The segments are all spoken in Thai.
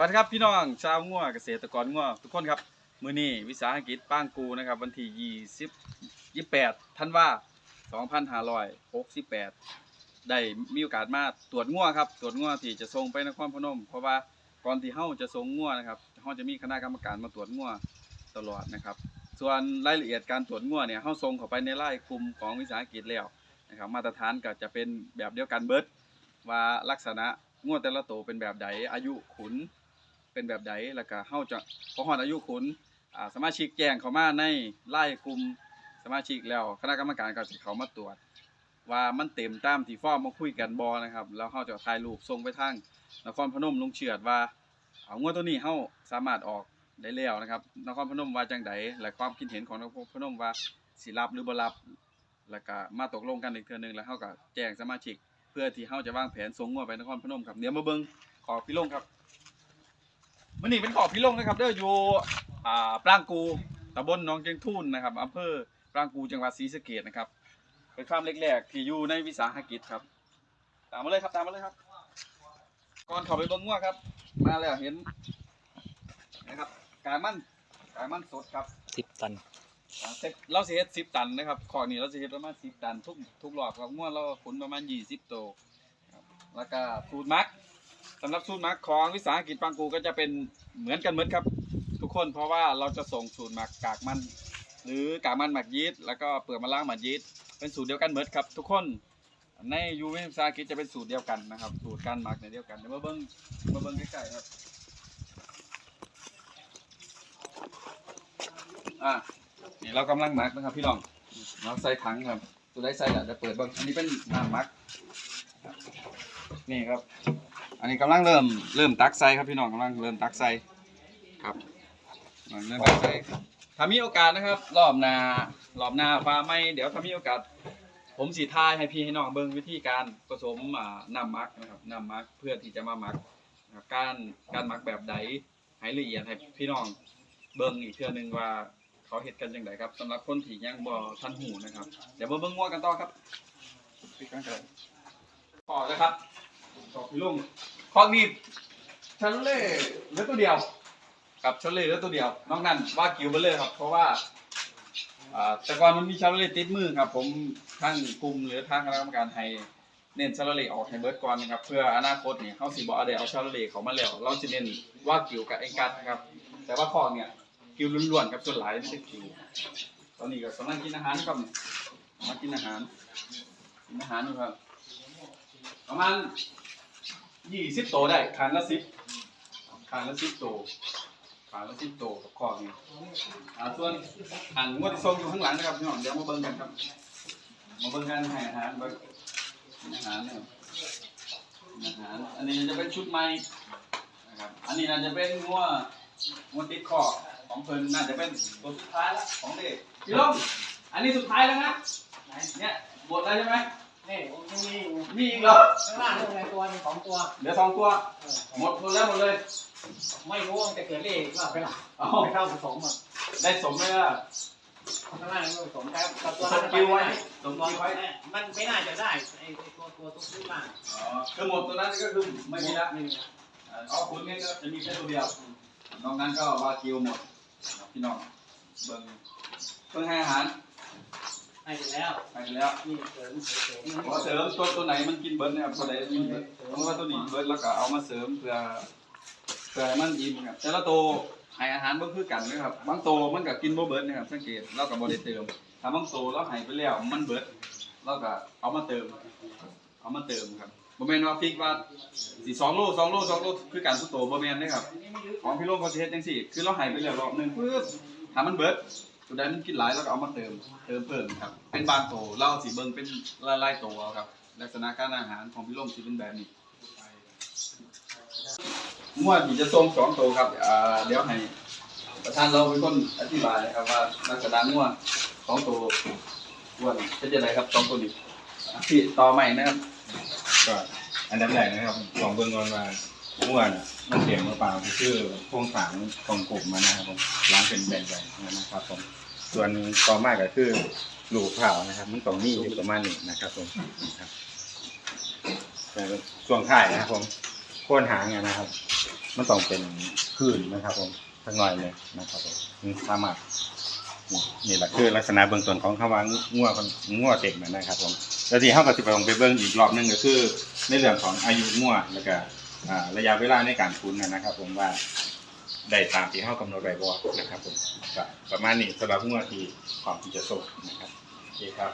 วัสดีครับพี่น้องชาวงัวเกษตรกรงัวทุกคนครับมื้อนี้วิสาหกิจป้างกูนะครับ วันที่20 28ธันวา2568 ได้มีโอกาสมาตรวจงัวครับ ตรวจงัวที่จะส่งไปนครพนม เพราะว่าก่อนที่เฮาจะส่งงัวนะครับเฮาจะมีคณะกรรมการมาตรวจงัวตลอดนะครับ ส่วนรายละเอียดการตรวจงัวเนี่ยเฮาส่งเข้าไปในรายกลุ่มของวิสาหกิจแล้วนะครับมาตรฐานก็จะเป็นแบบเดียวกันเบิร์ดว่าลักษณะงวแต่ละตัวเป็นแบบใดอายุขุน เป็นแบบใดแล้วก็เฮาจะพอฮอดอายุขุนอ่าสมาชิกแจ้งเข้ามาในไล่กลุ่มสมาชิกแล้ว คณะกรรมการก็สิเขามาตรวจ ว่ามันเต็มตามที่ฟอร์มมาคุยกันบ่นะครับ แล้วเฮาจะถ่ายรูปส่งไปทางนครพนมลุงเฉือดว่าเอางวดตัวนี้เฮาสามารถออกได้แล้วนะครับนครพนมว่าจังใดและความคิดเห็นของนครพนมว่าสิรับหรือบ่รับแล้วก็มาตกลงกันอีกเทื่อหนึงแล้วเฮาก็แจ้งสมาชิก เพื่อที่เฮาจะวางแผนส่งงัวไปนครพนมครับเดี๋ยวมาเบิ่งขอพี่ลงครับ มื้อนี้เป็นขอพี่ลงนะครับเด้ออยู่อ่าปรางกูตำบลหนองเจียงทุ่นนะครับอำเภอปรางกูจังหวัดศรีสะเกษนะครับเป็นฟาร์มเล็กๆที่อยู่ในวิสาหกิจครับ ตามมาเลยครับตามมาเลยครับ ก่อนเข้าไปเบิ่งงัวครับ มาแล้วเห็นนะครับกายมันกายมันสดครับสิบตันอ่าเสร็จเราสิเฮ็ดสิบตันนะครับขอนี้เราสิเฮ็ดประมาณสิบตันทุกทุกรอบครับง่วนเราขุนประมาณยี่สิบตัวครับแล้วก็สูตรมัก สำหรับสูตรมักของวิสาหกิจปังกูก็จะเป็นเหมือนกันเหมดครับ ทุกคนเพราะว่าเราจะส่งสูตรหมักกากมัน หรือกากมันหมักยีสต์แล้วก็เปลือกมะล่างหมักยีสต์เป็นสูตรเดียวกันเหมดครับ ทุกคนในยูวิสาหกิจจะเป็นสูตรเดียวกันนะครับ สูตรการหมักในเดียวกันเดี๋ยวมาเบิ้งมาเบิ้งใกล้ๆครับอ่านี่เรากำลังหมักนะครับพี่น้องเราใส่ถังครับตัวได้ใส่แล้วจะเปิดเบ้างอันนี้เป็นน้ำหมักนี่ครับ อันนี้กำลังเริ่มเริ่มตักใส่ครับพี่น้องกำลังเริ่มตักใส่ครับกำลังเริ่มตักใส่ถ้ามีโอกาสนะครับ รอบหน้ารอบหน้าฟ้าไม่เดี๋ยวถ้ามีโอกาส ผมสีทายให้พี่ให้น้องเบิ่งวิธีการผสมอ่าน้ำมักนะครับน้ำมักเพื่อที่จะมามักนะครับการการมักแบบใดให้ละเอียดให้พี่น้องเบิ่งอีกเทื่อหนึงว่าเขาเฮ็ดกันจังไดครับสำหรับคนที่ยังบ่ทันหูนะครับ เดี๋ยวมาเบิ่งงัวกันต่อครับปิดกันกันพอแล้วครับ ขอบพี่ลุงคอกนี้ชาโลเล่เหลือตัวเดียว กับชาโลเล่เหลือตัวเดียว นอกนั้นว่ากิวไปเลยครับ เพราะว่าอ่าแต่ก่อนมันมีชาโลเล่ติดมือครับ ผมทั้งกลุ่มหรือทางคณะกรรมการให้เน้นชาโลเล่ออกให้เบิร์ดก่อนนะครับเพื่ออนาคตเนี่ยเฮาสิบ่เอาได้เอาชาโลเล่เขามาแล้วเราสิเน้นว่ากิวกับไอ้กัดนะครับ แต่ว่าคอกเนี่ยกิวล้วนๆครับส่วนหลายไม่ใช่กิวตอนนี้ก็กำลังกินอาหารครับมากินอาหารกินอาหารอยู่ครับประมาณ ยี่สิบโตได้คานละสิบคานละสิบโตคานละสิบโตกับคอกเนี่ยอ่าส่วนอันงวดที่ส่งอยู่ข้างหลังนะครับพี่น้องเดี๋ยวมาเบิ่งกันครับมาเบิ่งกันให้อาหารเบิ่งอาหารเนะครับกินอาหารอันนี้จะเป็นชุดใหม่นะครับอันนี้น่าจะเป็นงัวมันติดคอของเพิ่นน่าจะเป็นตัวสุดท้ายละของเด็กพี่ลมอันนี้สุดท้ายแล้วนะเนี่ยหมดแล้วใช่ไหม นี่ผมยังมีอยู่มีอีกเหรอข้างล่างนี่ในตัวมีสองตัวเหลือสองตัว เออหมดหมดแล้วหมดเลย ไม่รู้ว่ามันจะเกิดเลขว่าไปหลักเอาไปเข้าผสมอะได้สมไหมล่ะข้างล่างนี่ผสมแต่กับตัวสมคิวไว้สมตัวคิวไว้มันไม่น่าจะได้ไอ้ไอ้ตัวตัวตัวขึ้นมาอ๋อคือหมดตัวนั้นก็คือไม่มีละไม่มีอ่าเอาคุณนี่ก็จะมีแค่ตัวเดียว นอกนั้นก็วากิวหมดพี่น้องเบิ่งเพิ่งให้อาหาร ให้แล้วให้ไปแล้วนี่เสริมเสริมขอเสริมตัวตัวไหนมันกินเบิร์ดนะครับตัวไหนมันกินเบิร์ดเพราะว่าตัวนี้เบิร์ดแล้วก็เอามาเสริมเพื่อเพื่อให้มันอิ่มครับแต่ละตัวให้อาหารบ่คือกันนะครับบางตัวมันก็กินบ่เบิร์ดนะครับสังเกตเราก็บ่ได้เติมถ้าบางตัวเราให้ไปแล้วมันเบิร์ดเราก็เอามาเติม เอามาเติมครับบ่แม่นว่าฟิกว่าสิ2โล2โล2โลคือการทุกตัวบ่แม่นเด้ครับของพี่โลกเขาสิเฮ็ดจังซี่ คือเราให้ไปแล้วรอบหนึงปึ๊บถ้ามันเบิร์ด ตัวใดมันกินหลายเราก็เอามาเติมเติมเพิ่มครับ เป็นบางตัวเราสิเบิ่งเป็นลายๆตัวเอาครับ ลักษณะการอาหารของพี่โลกสิเป็นแบบนี้งวดที่จะส่งสองโตครับอ่าเดี๋ยวให้ประธานเราเป็นคนอธิบายนะครับว่าลักษณะงวดสองโตวงวดเป็นยังไงครับสองตัวนี้ที่ต่อใหม่นะครับก็อันดับแรกนะครับลองเบิ่งก่อนว่า อ้วนอะมันเสียงหรือเปล่าคือโครงสางตรงกลุ่มมันะครับผมล้างเป็นแบนๆนะครับผมส่วนต่อมาก็คือลูกเผานะครับ มันต้องมีอยู่ประมาณนี้นะครับผมนะครับแต่ช่วงท้ายนะครับผมโค่นหางนะครับ มันต้องเป็นคืนนะครับ ผมสักหน่อยเลยนะครับผมสามารถนี่แหละคือลักษณะเบื้องต้นของคำว่างัวคนงัวเต็มนะครับผมแล้วที่เขาก็จะไปลงไปเบื้องอีกรอบหนึงก็คือ ในเรื่องของอายุงัวแล้วก็ ระยะเวลาในการคุ้นนะครับ ผมว่าได้ตามที่เขากำหนดไว้บ่นะครับผมก็ประมาณนี้สำหรับงัวที่ความที่จะส่งนะครับโอเคครับ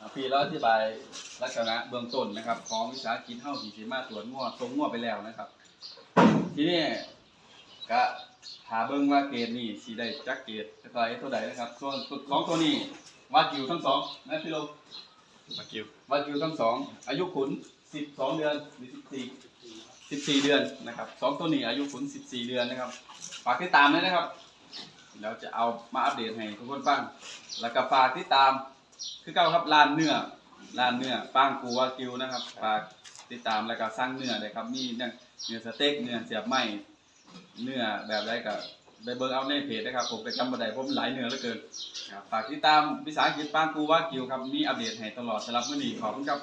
อ่าพี่แล้วอธิบายลักษณะเบื้องต้นนะครับ ของวิสาหกิจเฮาที่สิมาตรวจงัวทรงงัวไปแล้วนะครับ ทีนี้ก็หาเบิ่งว่าเกรดนี่สิได้จักเกรดเท่าไหร่เท่าใดนะครับ ส่วนสุดของตัวนี้วากิวทั้งสองนะพี่ลงมากิววากิวทั้งสองอายุขุน12เดือนหรือ14 14 เดือนนะครับสองตัวนี้อายุขุน14 เดือนนะครับฝากติดตามด้วยนะครับแล้วจะเอามาอัปเดตให้ทุกคนฟังแล้วก็ฝากติดตามคือเก่าครับร้านเนื้อร้านเนื้อป้างกูวากิวนะครับฝากติดตามแล้วก็สร้างเนื้อเลยครับมีเนื้อเนื้อสเต็กเนื้อเสียบไหมเนื้อแบบไรก็ไปเบิ่งเอาในเพจนะครับผมไปจำบันไดเพราะมันหลายเนื้อเหลือเกินฝากติดตามวิสาหกิจป้างกูวากิวครับมีอัปเดตให้ตลอดสำหรับมื้อนี้ขอบคุณครับ